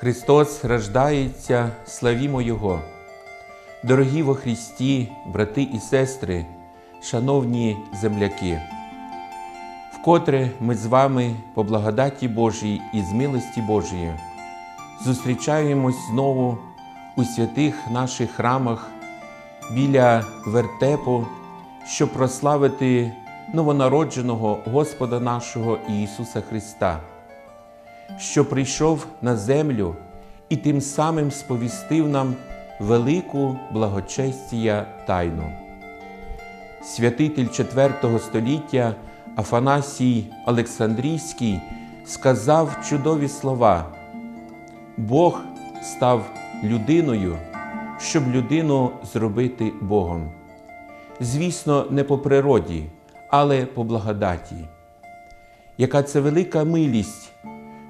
Христос рождається, славімо Його. Дорогі во Христі, брати і сестри, шановні земляки, вкотре ми з вами по благодаті Божій і з милості Божої зустрічаємось знову у святих наших храмах біля вертепу, щоб прославити новонародженого Господа нашого Ісуса Христа що прийшов на землю і тим самим сповістив нам велику благочестія тайну. Святитель IV століття Афанасій Олександрійський сказав чудові слова: Бог став людиною, щоб людину зробити Богом. Звісно, не по природі, але по благодаті. Яка це велика милість,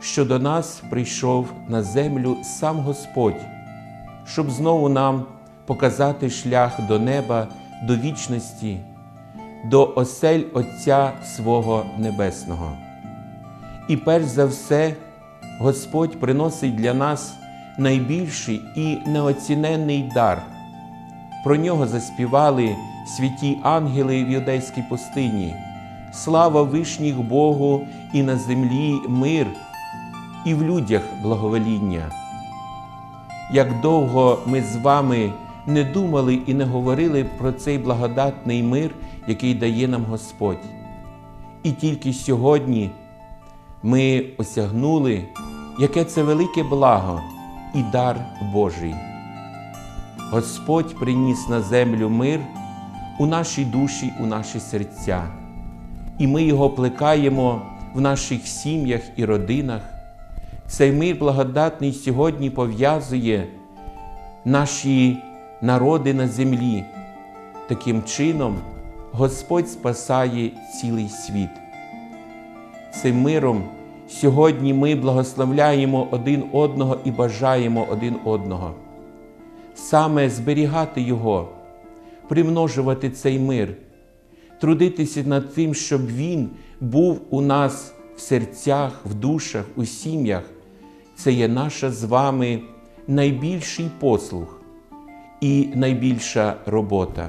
що до нас прийшов на землю сам Господь, щоб знову нам показати шлях до неба, до вічності, до осель Отця свого Небесного. І перш за все, Господь приносить для нас найбільший і неоціненний дар. Про нього заспівали святі ангели в юдейській пустині. Слава вишніх Богу і на землі мир і в людях благовоління. Як довго ми з вами не думали і не говорили про цей благодатний мир, який дає нам Господь. І тільки сьогодні ми осягнули, яке це велике благо і дар Божий. Господь приніс на землю мир у нашій душі, у наші серця, і ми його плекаємо в наших сім'ях і родинах. Цей мир благодатний сьогодні пов'язує наші народи на землі. Таким чином, Господь спасає цілий світ. Цим миром сьогодні ми благословляємо один одного і бажаємо один одного. Саме зберігати Його, примножувати цей мир, трудитися над тим, щоб Він був у нас в серцях, в душах, у сім'ях це є наша з вами найбільший послуг і найбільша робота.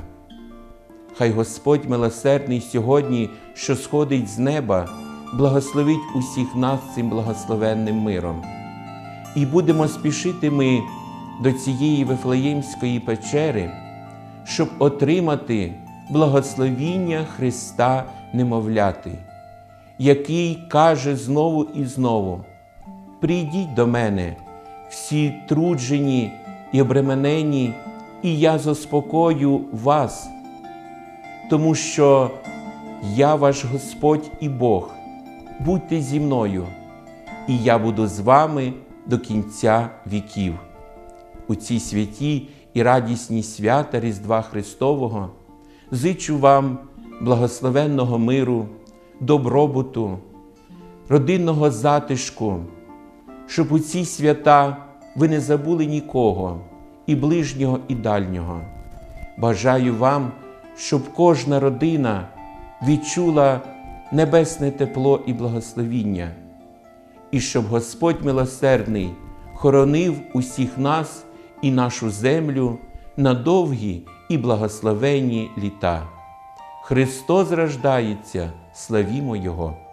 Хай Господь милосердний сьогодні, що сходить з неба, благословить усіх нас цим благословенним миром. І будемо спішити ми до цієї Вифлеємської печери, щоб отримати благословіння Христа немовляти, який каже знову і знову прийдіть до мене, всі труджені і обременені, і я заспокою вас, тому що я ваш Господь і Бог, будьте зі мною, і я буду з вами до кінця віків. У цій святі і радісній свята Різдва Христового зичу вам благословенного миру, добробуту, родинного затишку щоб у ці свята ви не забули нікого, і ближнього, і дальнього. Бажаю вам, щоб кожна родина відчула небесне тепло і благословіння, і щоб Господь милосердний хоронив усіх нас і нашу землю на довгі і благословенні літа. Христос рождається, славімо Його!